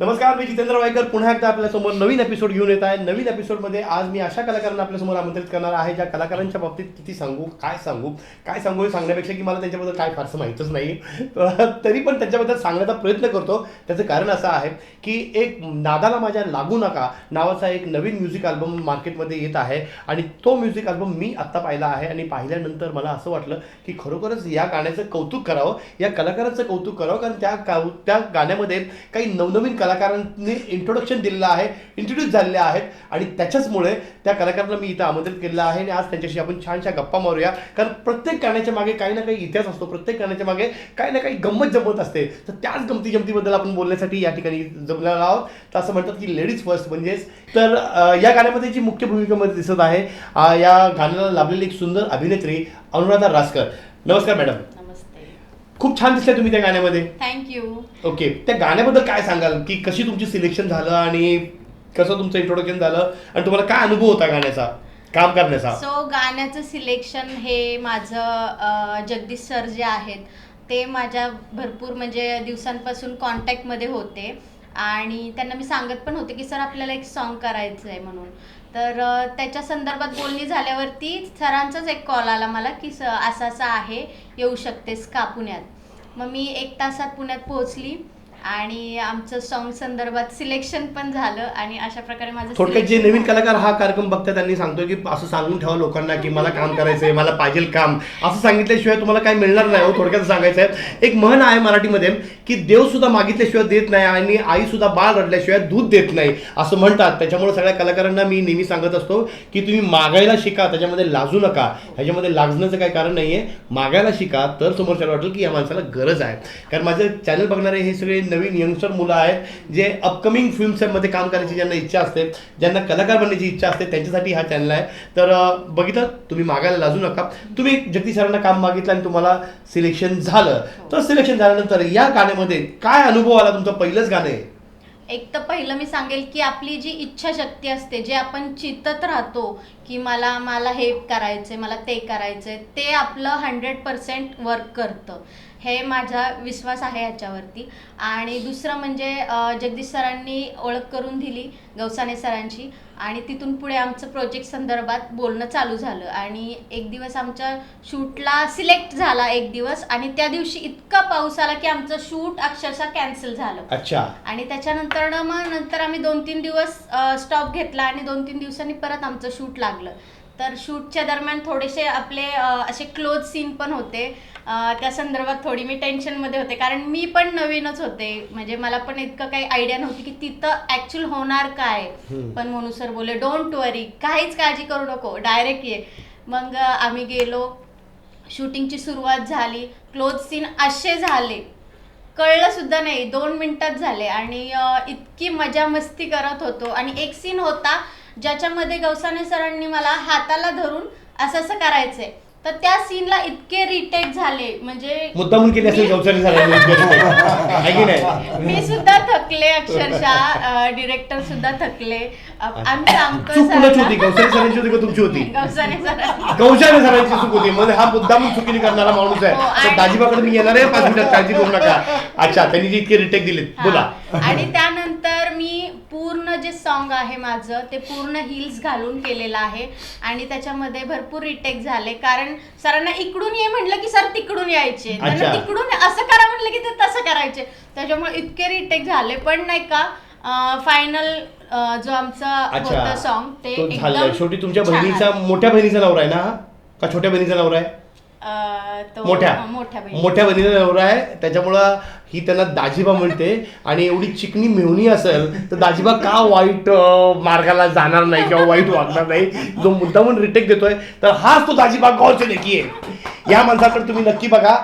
नमस्कार मी जितेंद्र वायकर. पुन्हा एकदा आपल्यासमोर नवीन एपिसोड घेऊन येत आहे. नवीन एपिसोडमध्ये आज मी अशा कलाकारांना आपल्यासमोर आमंत्रित करणार आहे ज्या कलाकारांच्या बाबतीत किती सांगू काय सांगू काय सांगू हे सांगण्यापेक्षा की मला त्यांच्याबद्दल काय फारसं माहीतच नाही. तरी पण त्यांच्याबद्दल सांगण्याचा प्रयत्न करतो. त्याचं कारण असं आहे की एक नादाला माझ्या लागू नका नावाचा एक नवीन म्युझिक अल्बम मार्केटमध्ये येत आहे आणि तो म्युझिक अल्बम मी आत्ता पाहिला आहे आणि पाहिल्यानंतर मला असं वाटलं की खरोखरच या गाण्याचं कौतुक करावं या कलाकारांचं कौतुक करावं. कारण त्या का त्या गाण्यामध्ये काही नवनवीन कलाकारांनी इंट्रोडक्शन दिलेलं आहे इंट्रोड्यूस झालेले आहेत आणि त्याच्याचमुळे त्या कलाकारांना मी इथं आमंत्रित केलेलं आहे आणि आज त्यांच्याशी आपण छानशा गप्पा मारूया. कारण प्रत्येक गाण्याच्या मागे काही ना काही इतिहास असतो प्रत्येक गाण्याच्या मागे काही ना काही गंमत जमत असते. तर त्याच गमती जमतीबद्दल आपण बोलण्यासाठी या ठिकाणी जमलेलो आहोत. तर असं म्हणतात की लेडीज फर्स्ट म्हणजेच. तर या गाण्यामध्ये जी मुख्य भूमिकेमध्ये दिसत आहे या गाण्याला लाभलेली एक सुंदर अभिनेत्री अनुराधा रासकर. नमस्कार मॅडम. खूप छान दिसतंय तुम्ही त्या गाण्यामध्ये. थँक्यू ओके त्या गाण्याबद्दल काय सांगाल? की कशी तुमची सिलेक्शन झालं आणि कसं तुमचं इंट्रोडक्शन झालं? आणि तुम्हाला काय अनुभव होता गाण्याचा? काम करण्याचा? सो गाण्याचं सिलेक्शन हे माझं अं, जगदीश सर जे आहेत ते माझ्या भरपूर म्हणजे दिवसांपासून कॉन्टॅक्टमध्ये होते. आणि त्यांना मी सांगत पण होते की सर आपल्याला एक सॉन्ग करायचं आहे म्हणून. तर त्याच्या संदर्भात बोलणी झाल्यावरती सरांचाच एक कॉल आला मला की स असं असं आहे येऊ शकतेस का पुण्यात? मग मी एक तासात पुण्यात पोहोचली. आणि आमचं सॉन्ग संदर्भात सिलेक्शन पण झालं आणि अशा प्रकारे माझं थोडक्यात जे नवीन. कलाकार हा कार्यक्रम बघतात त्यांनी सांगतोय की असं सांगून ठेवा लोकांना की मला काम करायचंय मला पाहिजे काम. असं सांगितल्याशिवाय तुम्हाला काय मिळणार नाही हो थोडक्यात सांगायचं आहे. एक म्हण आहे मराठीमध्ये की देव सुद्धा मागितल्याशिवाय देत नाही आणि आई सुद्धा बाळ रडल्याशिवाय दूध देत नाही असं म्हणतात. त्याच्यामुळे सगळ्या कलाकारांना मी नेहमी सांगत असतो की तुम्ही मागायला शिका त्याच्यामध्ये लाजू नका. ह्याच्यामध्ये लाजण्याचं काही कारण नाहीये. मागायला शिका तर समोरच्याला वाटेल की या माणसाला गरज आहे. कारण माझं चॅनल बघणारे हे सगळे नवीन यंगस्टर मुलं आहेत जे अपकमिंग फिल्म्समध्ये काम करायची ज्यांना इच्छा असते ज्यांना कलाकार बनण्याची इच्छा असते त्यांच्यासाठी हा चॅनल आहे. तर बघितलं? तुम्ही मागायला लाजू नका. तुम्ही जगदीश सरांना काम मागितलं आणि तुम्हाला सिलेक्शन झालं. तर सिलेक्शन झाल्यानंतर या गाण्यामध्ये काय अनुभव आला तुमचं पहिलंच गाणं आहे एक तर पहिलं मी सांगेल की आपली जी इच्छाशक्ती असते जे आपण चितत राहतो की मला मला हे करायचंय मला ते करायचंय ते आपलं हंड्रेड पर्सेंट वर्क करतं. हे माझा विश्वास आहे याच्यावरती. आणि दुसरं म्हणजे जगदीश सरांनी ओळख करून दिली गवसाने सरांची. आणि तिथून पुढे आमचं प्रोजेक्ट संदर्भात बोलणं चालू झालं. आणि एक दिवस आमच्या शूटला सिलेक्ट झाला एक दिवस. आणि त्या दिवशी इतका पाऊस आला की आमचं शूट अक्षरशः कॅन्सल झालं. अच्छा. आणि त्याच्यानंतर मग नंतर आम्ही दोन तीन दिवस स्टॉप घेतला आणि दोन तीन दिवसांनी परत आमचं शूट लागलं. तर शूटच्या दरम्यान थोडेसे आपले असे क्लोज सीन पण होते. त्या संदर्भात थोडी मी टेन्शनमध्ये होते. कारण मी पण नवीनच होते. म्हणजे मला पण इतकं काही आयडिया नव्हती की तिथं ॲक्च्युअल होणार काय. पण मोनू सर बोलले डोंट वरी काहीच काळजी करू नको. डायरेक्ट ये. मग आम्ही गेलो. शूटिंगची सुरुवात झाली. क्लोज सीन असे झाले. कळलं सुद्धा नाही. दोन मिनिटात झाले. आणि इतकी मजा मस्ती करत होतो. आणि एक सीन होता ज्याच्यामध्ये गवसाने सरांनी मला हाताला धरून असं असं करायचंय. तर त्या सीनला इतके रिटेक झाले म्हणजे मुद्दामून केली असेल गवसारी सरांनी. आहे की नाही? मी सुद्धा थकले अक्षरशः डिरेक्टर सुद्धा थकले. अ, आम्ही सांगतोय चूक कुणाची सरांना- होती? गवसारी सरांची होती का तुमची होती? गवसाने सरांनी गौशाने सरांची चूक होती. म्हणजे हा चुकीने करणारा माणूस हो, आहे तर आणि- दाजीबाकडे मी येणार आहे. पाच मिनिटात काळजी करू नका. अच्छा त्यांनी जे इतके रिटेक दिलेत. बोला. हा. आणि त्यानंतर जे सॉन्ग आहे माझं ते पूर्ण हिल्स घालून केलेलं आहे. आणि त्याच्यामध्ये भरपूर रिटेक झाले. कारण सरांना इकडून ये म्हटलं की सर तिकडून यायचे. त्यांना अच्छा. तिकडून असं करा म्हटलं की ते तसं करायचे. त्याच्यामुळे इतके रिटेक झाले. पण नाही का फायनल जो आमचा होता सॉन्ग ते एकदम शेवटी तुमच्या छान बहिणीचा. मोठ्या बहिणीचा नवरा आहे ना? हा? का छोट्या बहिणीचा नवरा आहे? तो मोठ्या. मोठ्या बहिणी. मोठ्या बहिणीचा नवरा आहे. त्याच्यामुळं ही त्यांना दाजीबा म्हणते. आणि एवढी चिकनी मेवणी असेल तर दाजीबा का वाईट मार्गाला जाणार नाही किंवा वाईट वागणार नाही? जो मुद्दामून रिटेक देतोय तर हाच तो दाजीबा गौरचे लेकी आहे. या माणसाकडे तुम्ही नक्की बघा.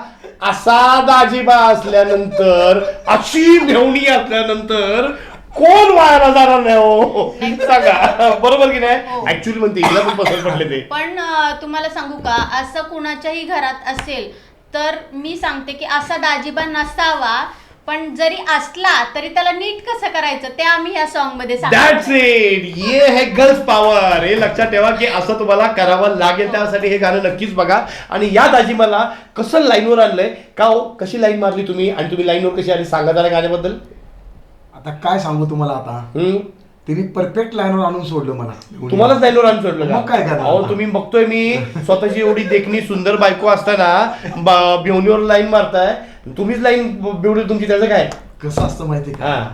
असा दाजीबा असल्यानंतर अशी मेवणी असल्यानंतर कोण वायाला जाणार नाही हो? सांगा. बरोबर की नाही? हो. ऍक्च्युअली म्हणते हिला पण पसंत पडले ते. पण अं, तुम्हाला सांगू का? असं कुणाच्याही घरात असेल तर मी सांगते की असा दाजीबा नसावा. पण जरी असला तरी त्याला नीट कसं करायचं? ते आम्ही या सॉन्गमध्ये दॅट्स सांगतो इट ये है गर्ल्स पॉवर हे लक्षात ठेवा की असं तुम्हाला करावं लागेल. त्यासाठी हे गाणं नक्कीच बघा. आणि या दाजीमाला कसं लाईनवर आणलंय? का हो? कशी लाईन मारली तुम्ही? आणि तुम्ही लाईनवर कशी आली? सांगा जरा गाण्याबद्दल. आता काय सांगू तुम्हाला आता? हम्म. तिने परफेक्ट लाईनवर आणून सोडलं मला. तुम्हालाच लाईनवर आणून सोडलं का? मग काय करणार? अहो तुम्ही बघतोय मी स्वतःची एवढी देखणी सुंदर बायको असताना बा- बेवणीवर लाईन मारताय. तुम्हीच लाईन बेवडी तुमची त्याचं काय? कसं असतं माहिती हा. का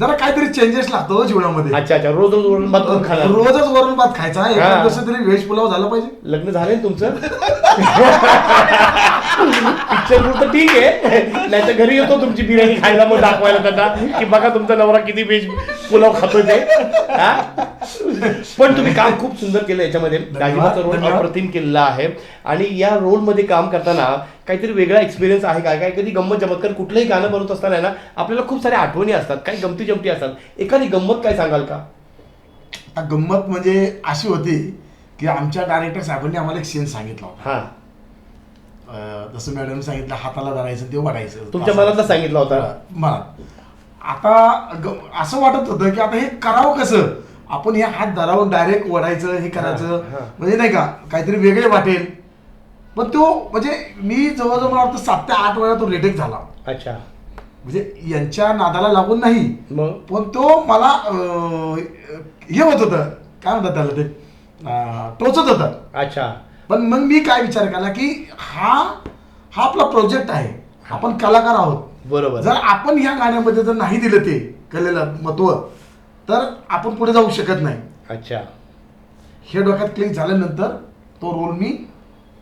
जरा काहीतरी चेंजेस लागतो हो जीवनामध्ये. अच्छा अच्छा. रोज रोज वरून भात करून खाणार. रोजच वरण भात खायचा. हा. एखाद तरी व्हेज पुलाव झाला पाहिजे. लग्न झालंय ना तुमचं? पिक्चर पुरतं ठीक आहे. नाही तर घरी येतो तुमची बिर्याणी खायला मग दाखवायला त्यांना की बघा तुमचा नवरा किती व्हेज पुलाव खातोय ते. हा? पण तुम्ही काम खूप सुंदर केलं याच्यामध्ये. दाजीबाचा रोल धन्यवाद. अप्रतिम केलेला आहे. आणि या रोलमध्ये काम करताना काहीतरी वेगळा एक्सपिरियन्स आहे का? काय कधी गंमत जमत? कारण कुठलंही गाणं बनवत असताना आहे ना आपल्याला खूप साऱ्या आठवणी असतात काही गमती जमती असतात. एखादी गंमत काय सांगाल का? गंमत म्हणजे अशी होती की आमच्या डायरेक्टर साहेबांनी आम्हाला एक सीन सांगितला होता. हा. जसं मॅडम सांगितलं हाताला धरायचं ते वाढायचं तुमच्या मनातला सांगितला होता? मला आता ग- असं वाटत होतं की आता हे करावं कसं? आपण हे हात धरावून डायरेक्ट वडायचं हे करायचं. हा. म्हणजे नाही का काहीतरी वेगळे वाटेल. पण तो म्हणजे मी जवळजवळ मला वाटतं सात ते आठ वेळा तो रिटेक झाला. अच्छा. म्हणजे यांच्या नादाला लागून नाही. मग? पण तो मला हे होत होतं. काय म्हणतात त्याला ते? अं, टोचत होतं. अच्छा. पण मग मी काय विचार केला की हा हा आपला प्रोजेक्ट आहे. आपण कलाकार आहोत. बरोबर. जर आपण ह्या गाण्यामध्ये जर नाही दिलं ते कलेला महत्त्व तर आपण पुढे जाऊ शकत नाही. अच्छा. हे डोक्यात क्लिक झाल्यानंतर तो रोल मी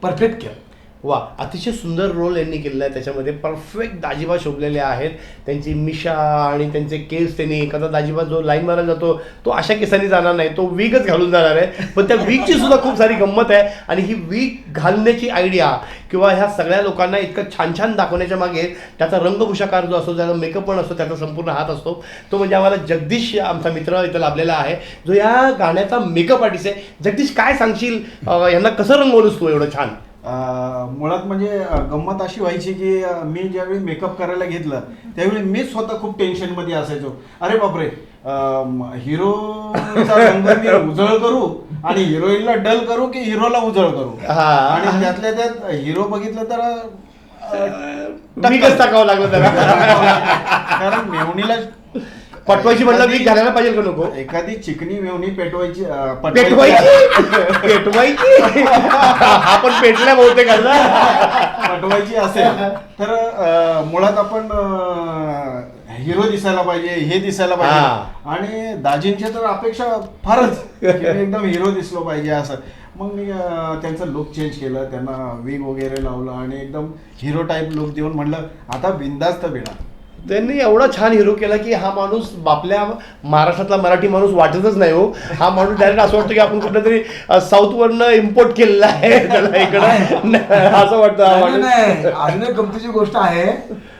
परफेक्ट केला. वा अतिशय सुंदर रोल यांनी केलेला आहे. त्याच्यामध्ये परफेक्ट दाजीबा शोभलेले आहेत. त्यांची मिशा आणि त्यांचे केस त्यांनी एखादा दाजीबा जो लाईन मारायला जातो तो अशा केसांनी जाणार नाही. तो वीकच घालून जाणार आहे. पण त्या वीकची सुद्धा खूप सारी गंमत आहे. आणि ही वीक घालण्याची आयडिया किंवा ह्या सगळ्या लोकांना इतकं छान छान दाखवण्याच्या मागे त्याचा रंगभूषाकार जो असतो त्याचा मेकअप पण असतो त्याचा संपूर्ण हात असतो तो म्हणजे आम्हाला जगदीश आमचा मित्र इथं लाभलेला आहे. जो या गाण्याचा मेकअप आर्टिस्ट आहे. जगदीश काय सांगशील? यांना कसं रंगवलंस तू एवढं छान? मुळात म्हणजे गंमत अशी व्हायची की मी ज्यावेळी मेकअप करायला घेतलं त्यावेळी मी स्वतः खूप टेन्शनमध्ये असायचो. अरे बापरे मी उजळ करू आणि हिरोईनला डल करू की हिरोला उजळ करू? हा. आणि त्यातल्या त्यात हिरो बघितलं तर टाकावं लागलं कारण मेवणीला पटवायची म्हटलं वीक घालायला पाहिजे का नको? एखादी चिकनी मेवणी पेटवायची अं, पेटवायची. पेटवायची? हा पण पेटल्या बहुतेक आता. पटवायची असेल. तर अं, मुळात आपण हिरो दिसायला पाहिजे हे दिसायला पाहिजे. आणि दाजींची तर अपेक्षा फारच की मी एकदम हिरो दिसलो पाहिजे असं. मग मी अं, त्यांचं लुक चेंज केलं त्यांना विग वगैरे लावलं आणि एकदम हिरो टाईप लुक देऊन म्हणलं आता बिंदास्त बिडा त्यांनी एवढा छान हिरो केला की हा माणूस आपल्या महाराष्ट्रातला मराठी माणूस वाटतच नाही हो. हा माणूस डायरेक्ट असं वाटतं की आपण कुठल्या तरी साऊथ वरनं इम्पोर्ट केलेला आहे त्याला इकडं. असं वाटतं गमतीची गोष्ट आहे.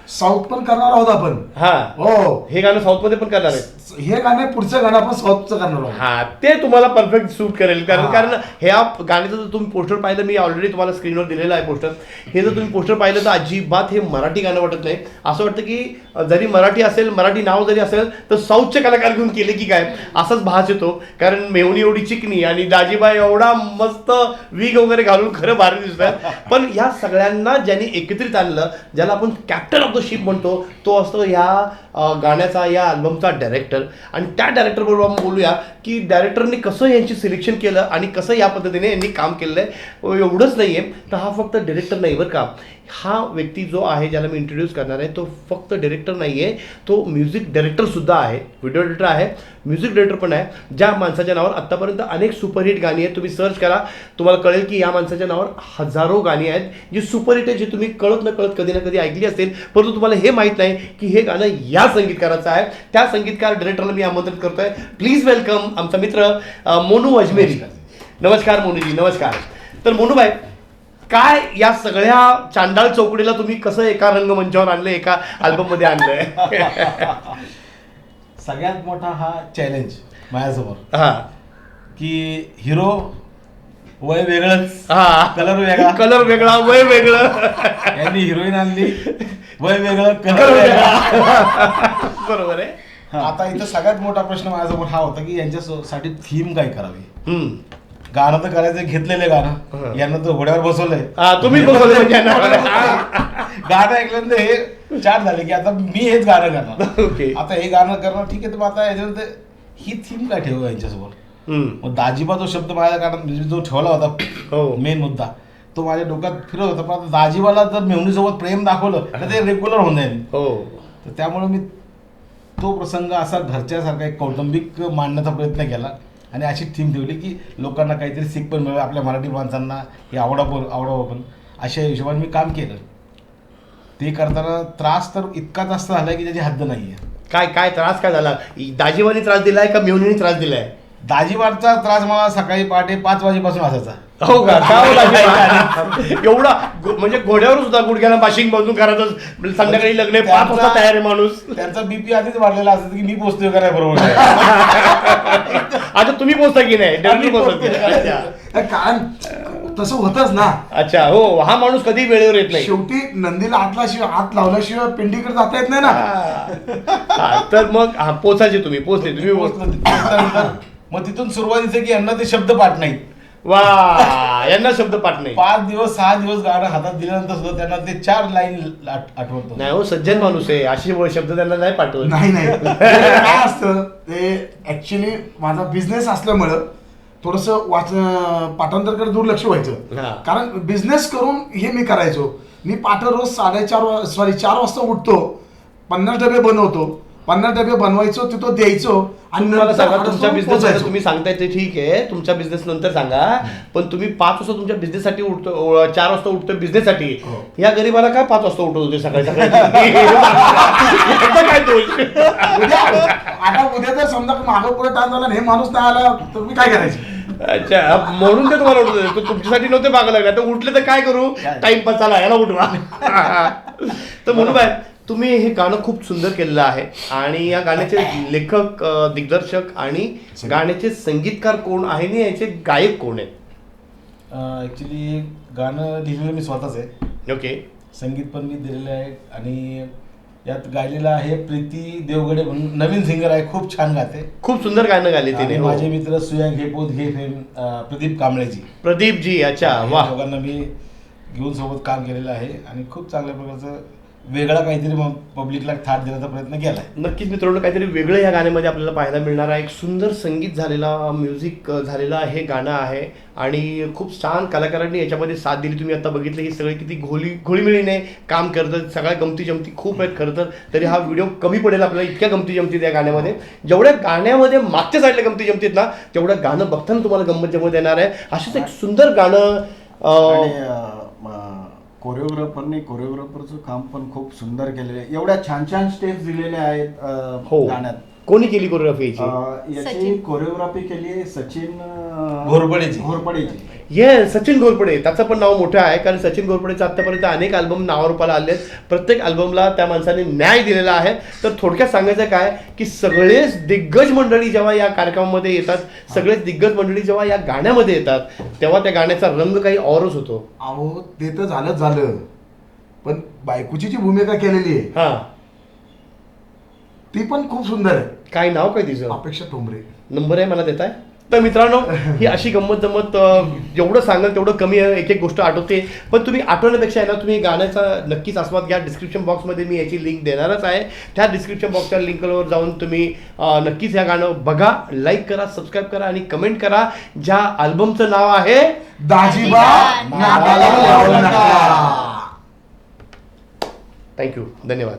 साऊथ पण करणार आहोत आपण. हा. हो. हे गाणं साऊथमध्ये पण करणार आहे हे गाणे पुढचं गाणं आपण साऊथचं करणार आहोत. हा ते तुम्हाला परफेक्ट सूट करेल. कारण हा. कारण ह्या गाण्याचं जर तुम्ही पोस्टर पाहिलं मी ऑलरेडी तुम्हाला स्क्रीनवर दिलेलं आहे पोस्टर हे जर तुम्ही पोस्टर पाहिलं तर अजिबात हे मराठी गाणं वाटत नाही. असं वाटतं की जरी मराठी असेल मराठी नाव जरी असेल तर साऊथचे कलाकार घेऊन केले की काय? असाच भास येतो. कारण मेवणी एवढी चिकनी आणि दाजीबाई एवढा मस्त विग वगैरे घालून खरं भारी दिसतात. पण ह्या सगळ्यांना ज्यांनी एकत्रित आणलं ज्याला आपण कॅप्टन ऑफ द शिप म्हणतो तो असतो ह्या गाण्याचा या अल्बमचा डायरेक्टर आणि त्या डायरेक्टरबरोबर आपण बोलूया की डायरेक्टरने कसं यांची सिलेक्शन केलं आणि कसं या पद्धतीने यांनी काम केलं आहे. एवढंच नाही आहे तर हा फक्त डिरेक्टर नाही बरं का. हा व्यक्ती जो आहे ज्याला मी इंट्रोड्यूस करणार आहे तो फक्त डिरेक्टर नाही आहे तो म्युझिक डायरेक्टरसुद्धा आहे. व्हिडिओ एडिटर आहे. म्युझिक डायरेक्टर पण आहे. ज्या माणसाच्या नावावर आत्तापर्यंत अनेक सुपरहिट गाणी आहेत तुम्ही सर्च करा. तुम्हाला कळेल की या माणसाच्या नावावर हजारो गाणी आहेत जी सुपरहिट आहे जी तुम्ही कळत न कळत कधी ना कधी ऐकली असेल. परंतु तुम्हाला हे माहीत नाही की हे गाणं या संगीतकाराचं आहे. त्या संगीतकार डिरेक्टरला मी आमंत्रित करतोय. प्लीज वेलकम आमचा मित्र मोनू अजमेरी. नमस्कार मोनूजी नमस्कार. तर मोनूबाई काय या सगळ्या चांडाळ चौकडीला तुम्ही कसं एका रंगमंचावर आणलं एका अल्बममध्ये आणलंय? सगळ्यात मोठा हा चॅलेंज माझ्यासमोर. हा. की हिरो वय वेगळंच हा. कलर वेगळा. कलर वेगळा वय वेगळं. यांनी हिरोईन आणली वय वेगळं कलर वेगळा. बरोबर आहे. आता इथं सगळ्यात मोठा प्रश्न माझ्यासमोर हा होता की यांच्यासाठी थीम काय करावी? हम्म. गाणं तर करायचं घेतलेलं हा. गाणं. यांना तर घोड्यावर बसवलंय. हा तुम्ही म्हणजे यांना. गाणं ऐकल्यानंतर हे चार झाले की आता मी हेच गाणं करणार. आता हे गाणं करणार ठीक आहे तर आता याच्यानंतर ही थीम काय ठेवू यांच्यासमोर? हम्म. मग दाजीबा तो शब्द माझ्या कारण म्हणजे जो ठेवला हो. होता मेन मुद्दा तो माझ्या डोक्यात फिरत होता. पण आता दाजीबाला जर मेहुणीसोबत प्रेम दाखवलं तर ते रेग्युलर होऊन जाईल. हो. तर त्यामुळे मी तो प्रसंग असा घरच्यासारखा एक कौटुंबिक मांडण्याचा प्रयत्न केला. आणि अशी थीम ठेवली की लोकांना काहीतरी सीख पण मिळावं आपल्या मराठी माणसांना हे आवडावं आवडावं पण. अशा हिशोबाने मी काम केलं. ते करताना त्रास तर इतका जास्त झाला की त्याची हद्द नाही आहे काय काय त्रास काय झाला? दाजीवानी त्रास दिलाय का मेहुणीने त्रास दिलाय? दाजीबारचा त्रास मला सकाळी पहाटे पाच वाजेपासून असायचा. हो का? का हो दाजीबा? एवढा गो- म्हणजे घोड्यावर सुद्धा गुडघ्याला बाशिंग बांधून करायचं म्हणजे संध्याकाळी लग्न आहे, पाच वाजता तयार आहे माणूस. त्यांचा बीपी आधीच वाढलेला असायचा की मी पोचतोय का नाही बरोबर? आता तुम्ही पोचता की नाही? आम्ही पोचत. नाही. अच्छा. नाही, कारण तसं होतच ना. अच्छा हो हा माणूस कधी वेळेवर येत नाही. शेवटी नंदीला हातलाशिवाय हात लावल्याशिवाय पिंडीकडे जाता येत नाही ना. हा, तर मग हा पोचायचे तुम्ही पोचले तुम्ही पोचले. मग तिथून सुरुवातीचं की यांना ते शब्द पाठ नाहीत. वा यांना शब्द पाठ नाही पाच दिवस सहा दिवस गाणं हातात दिल्यानंतर सुद्धा त्यांना ते चार लाईन आठवतो नाही हो सज्जन माणूस आहे. असे शब्द त्यांना नाही पाठवत. नाही नाही. ते काय असतं ते ऍक्च्युली माझा बिझनेस असल्यामुळं थोडस वाच पाठांतरकडे दुर्लक्ष. व्हायचं. कारण बिझनेस करून हे मी करायचो. मी पाठ रोज साडेचार सॉरी चार वाजता उठतो पन्नास डबे बनवतो. पन्नास डबे बनवायचो तिथं द्यायचो आणि मला सांगा तुमच्या बिझनेस. तुम्ही सांगताय ते ठीक आहे तुमच्या बिझनेस नंतर सांगा पण तुम्ही पाच वाजता तुमच्या बिझनेस साठी उठतो चार वाजता उठतो बिझनेस साठी. हो. या गरीबाला काय पाच वाजता उठवत होते सकाळी सकाळी? काय दोष? आता उद्या जर समजा मागं पुढे टाइम झाला हे माणूस नाही आला तर मी काय करायचं? अच्छा म्हणून ते तुम्हाला उठवत होते. तो तुमच्यासाठी नव्हते मागं लागले. आता उठले तर काय करू? टाइमपास झाला याला उठवा. तर म्हणून बाय. तुम्ही हे गाणं खूप सुंदर केलेलं आहे. आणि या गाण्याचे लेखक दिग्दर्शक आणि गाण्याचे संगीतकार कोण आहे आणि याचे गायक कोण आहेत? ऍक्च्युली गाणं लिहिलेलं मी स्वतःच आहे. ओके. संगीत पण मी दिलेलं आहे आणि यात गायलेलं आहे प्रीती देवगडे म्हणून. नवीन सिंगर आहे खूप छान गाते. खूप सुंदर गाणं गायले तिने हो. माझे मित्र सुया घेपोत घे प्रदीप कांबळेजी. प्रदीप जी अच्छा वा दोघांना मी घेऊन सोबत काम केलेलं आहे आणि खूप चांगल्या प्रकारचं वेगळा काहीतरी पब्लिकला थाट देण्याचा प्रयत्न केला आहे नक्कीच मित्रांनो काहीतरी वेगळं या गाण्यामध्ये आपल्याला पाहायला मिळणार आहे. एक सुंदर संगीत झालेला म्युझिक झालेला हे गाणं आहे. आणि खूप छान कलाकारांनी याच्यामध्ये साथ दिली. तुम्ही आता बघितलं ही सगळे किती घोली घोळीमिळीने काम करतात. सगळ्या गमती जमती खूप आहेत खरं तर. तरी हा व्हिडिओ कमी पडेल आपल्याला इतक्या गमती जमती त्या गाण्यामध्ये. जेवढ्या गाण्यामध्ये मागच्या साईडला गमती जमतीत ना तेवढं गाणं बघताना तुम्हाला गंमत जमत येणार आहे. असंच एक सुंदर गाणं कोरिओग्राफरने कोरिओग्राफरचं काम पण खूप सुंदर केलेलं आहे. एवढ्या छान छान स्टेप्स दिलेल्या आहेत हो. गाण्यात. कोणी केली कोरिओग्राफी याची? अं, याची सचिन. कोरिओग्राफी केली आहे सचिन अं, घोरपडेची. घोरपडेची. ये सचिन घोरपडे. त्याचं पण नाव मोठं आहे कारण सचिन घोरपडेचं आतापर्यंत अनेक अल्बम नावारूपाला आले आहेत प्रत्येक अल्बमला त्या माणसाने न्याय दिलेला आहे. तर थोडक्यात सांगायचं काय की सगळेच दिग्गज मंडळी जेव्हा या कार्यक्रमामध्ये येतात सगळेच दिग्गज मंडळी जेव्हा या गाण्यामध्ये येतात तेव्हा त्या गाण्याचा रंग काही औरच होतो. अहो ते तर झालं झालं. पण बायकोची जी भूमिका केलेली आहे हा. ती पण खूप सुंदर आहे. काय नाव काय तिचं? अपेक्षा ठोंबरे. नंबर आहे मला देताय तर मित्रांनो ही अशी गंमत जमत जेवढं सांगाल तेवढं कमी आहे एक एक गोष्ट आठवते. पण तुम्ही आठवण्यापेक्षा आहे ना तुम्ही गाण्याचा नक्कीच आस्वाद घ्या. डिस्क्रिप्शन बॉक्समध्ये मी याची लिंक देणारच आहे. त्या डिस्क्रिप्शन बॉक्सच्या लिंकवर जाऊन तुम्ही नक्कीच या गाणं बघा लाईक करा सबस्क्राईब करा आणि कमेंट करा. ज्या अल्बमचं नाव आहे दाजीबा थँक्यू धन्यवाद.